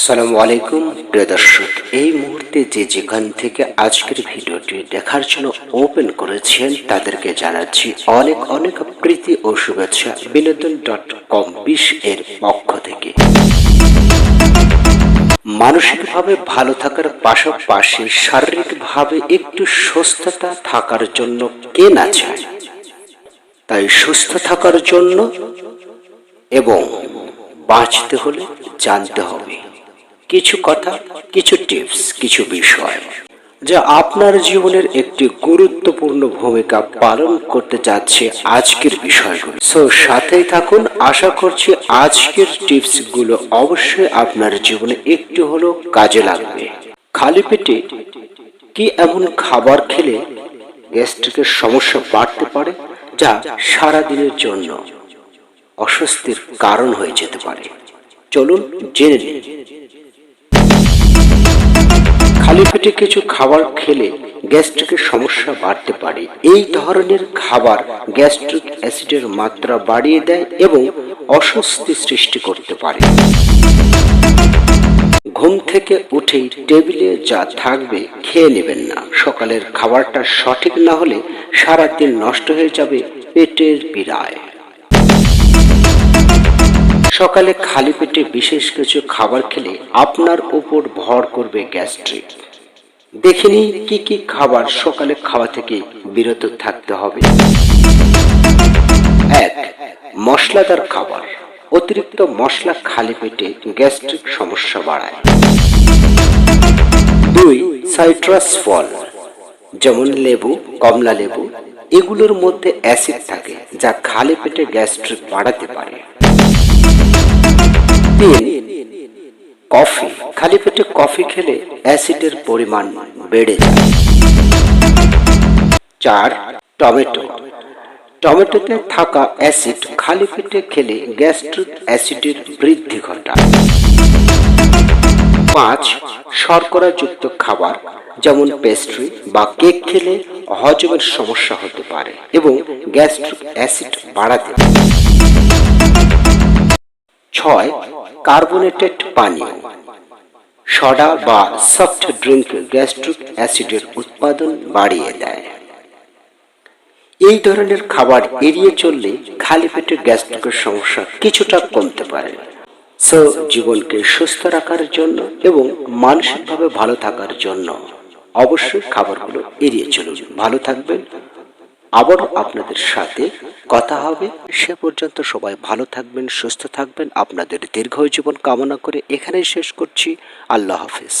আসসালামু আলাইকুম, প্রিয় দর্শক। এই মুহূর্তে যে যেখান থেকে আজকের ভিডিওটি দেখার জন্য ওপেন করেছেন, তাদেরকে জানাচ্ছি অনেক অনেক প্রীতি ও শুভেচ্ছা। বিনোদন ডট কম বিশ এর পক্ষ থেকে। মানসিকভাবে ভালো থাকার পাশাপাশি শারীরিকভাবে একটু সুস্থতা থাকার জন্য কে না চায়? তাই সুস্থ থাকার জন্য এবং বাঁচতে হলে জানতে হবে। কিছু কথা, কিছু টিপস কিছু বিষয় যা আপনার জীবনের একটি গুরুত্বপূর্ণ ভূমিকা পালন করতে যাচ্ছে আজকের বিষয়গুলো। সো সাথেই থাকুন, আশা করছি আজকের টিপসগুলো অবশ্যই আপনার জীবনে একটু হলেও কাজে লাগবে। খালি পেটে কি এমন খাবার খেলে গ্যাস্ট্রিকের সমস্যা বাড়তে পারে যা সারা দিনের জন্য অস্বস্তির কারণ হয়ে যেতে পারে? চলুন জেনে নিন খালি পেটে কিছু খাবার খেলে গ্যাস্ট্রিকের সমস্যা বাড়তে পারে। এই ধরনের খাবার গ্যাস্ট্রিক অ্যাসিডের মাত্রা বাড়িয়ে দেয় এবং অস্বস্তি সৃষ্টি করতে পারে। ঘুম থেকে উঠেই টেবিলে যা থাকবে খেয়ে নেবেন না। সকালের খাবারটা সঠিক না হলে সারাদিন নষ্ট হয়ে যাবে পেটের পীড়ায়। সকালে খালি পেটে বিশেষ কিছু খাবার খেলে আপনার উপর ভর করবে গ্যাস্ট্রিক। দেখিনি কি কি খাবার সকালে খাওয়া থেকে বিরত থাকতে হবে। এক, মশলাদার খাবার। অতিরিক্ত মশলা খালি পেটে গ্যাস্ট্রিক সমস্যা বাড়ায়। দুই, সাইট্রাস ফল। যেমন লেবু, কমলা লেবু, এগুলোর মধ্যে অ্যাসিড থাকে, যা খালি পেটে গ্যাস্ট্রিক বাড়াতে পারে। তিন কফি। খালি পেটে কফি খেলে অ্যাসিডের পরিমাণ বেড়ে যায়। চার, টমেটো। টমেটোতে থাকা অ্যাসিড খালি পেটে খেলে গ্যাস্ট্রিক অ্যাসিডের বৃদ্ধি ঘটায়। পাঁচ, শর্করাযুক্ত খাবার, যেমন পেস্ট্রি বা কেক খেলে হজমের সমস্যা হতে পারে এবং গ্যাস্ট্রিক অ্যাসিড বাড়াতে পারে। ছয় কার্বোনেটেড পানীয়। সডা বা সফট ড্রিঙ্ক গ্যাস্ট্রিক অ্যাসিডের উৎপাদন বাড়িয়ে দেয়। এই ধরনের খাবার এড়িয়ে চললে খালি পেটে গ্যাস্ট্রিকের সমস্যা কিছুটা কমতে পারে। সো, জীবনকে সুস্থ রাখার জন্য এবং মানসিকভাবে ভালো থাকার জন্য অবশ্যই খাবারগুলো এড়িয়ে চলুন। ভালো থাকবেন আবারও আপনাদের সাথে কথা হবে। সে পর্যন্ত সবাই ভালো থাকবেন, সুস্থ থাকবেন। আপনাদের দীর্ঘ জীবন কামনা করে এখানেই শেষ করছি। আল্লাহ হাফিজ।